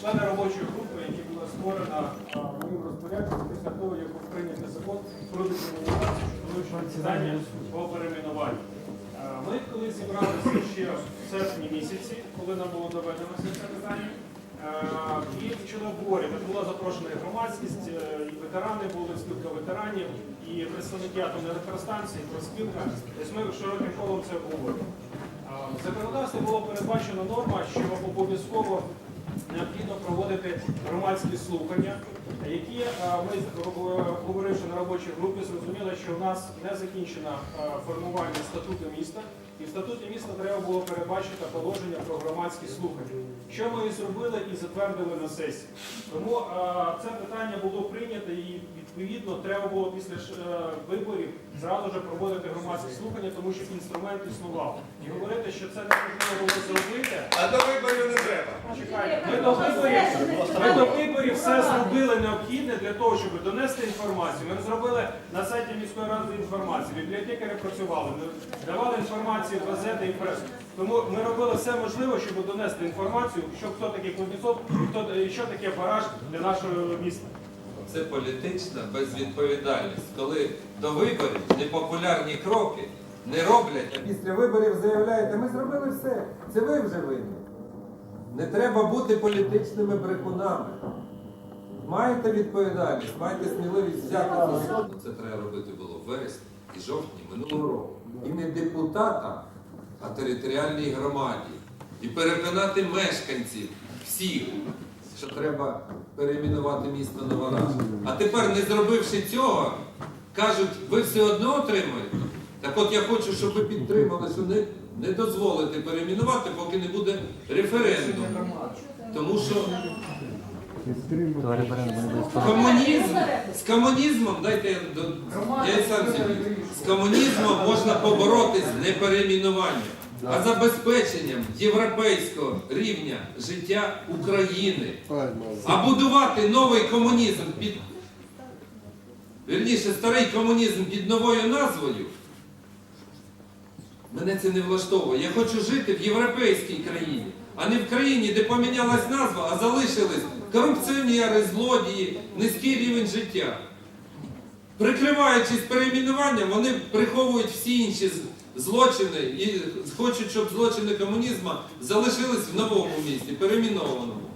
члени робочої групи, які була створена моїм розпорядком після того, як був прийнятий закон про декомунізацію вивчення питання по перейменуванню. Ми коли зібралися ще в серпні місяці, коли нам було доведено це питання, і почали обговорювати. Була запрошена і громадськість, е, і ветерани були, спілка ветеранів, і представники атомної електростанції, і проспілка. Тобто ми широким колом це обговорювали. А, В законодавстві було передбачена норма, що обов'язково необхідно проводити громадські слухання, які ми, говоривши на робочій групі, зрозуміли, що в нас не закінчено формування статуту міста, і в статуті міста треба було передбачити положення про громадські слухання. Що ми і зробили і затвердили на сесії. Тому це питання було прийнято і відповідно треба було після е, виборів зразу ж проводити громадські слухання, тому що інструмент існував. І говорити, що це неможливо було зробити. А до виборів не треба. Чекайте, ми до виборів, ми до виборів все зробили необхідне для того, щоб донести інформацію. Ми зробили на сайті міської ради інформацію. Бібліотекарі працювали, ми давали інформацію в газети і пресу. Тому ми робили все можливе, щоб донести інформацію, що хто такий Кузнєцов і хто і що таке бараж для нашого міста. Це політична безвідповідальність, коли до виборів непопулярні кроки не роблять. а Після виборів заявляєте, ми зробили все. Це ви вже винні. Не треба бути політичними брехунами. Маєте відповідальність, маєте сміливість взяти за себе. Це треба робити було в вересні і жовтні минулого року. І не депутатам, А територіальній громаді. І переконати мешканців всіх, що треба перейменувати місто Новораж. А тепер, не зробивши цього, кажуть, ви все одно отримаєте. Так от я хочу, щоб ви підтримали, що не, не дозволите перейменувати, поки не буде референдуму. Тому що комунізм з комунізмом, дайте я до я сам собі. З комунізмом можна поборотись не перейменуванням, а забезпеченням європейського рівня життя України. А будувати новий комунізм під вірніше, старий комунізм під новою назвою. Мене це не влаштовує. Я хочу жити в європейській країні, а не в країні, де помінялась назва, а залишились корупціонери, злодії, низький рівень життя. Прикриваючись перейменуванням, вони приховують всі інші злочини і хочуть, щоб злочини комунізму залишились в новому місті, перейменованому.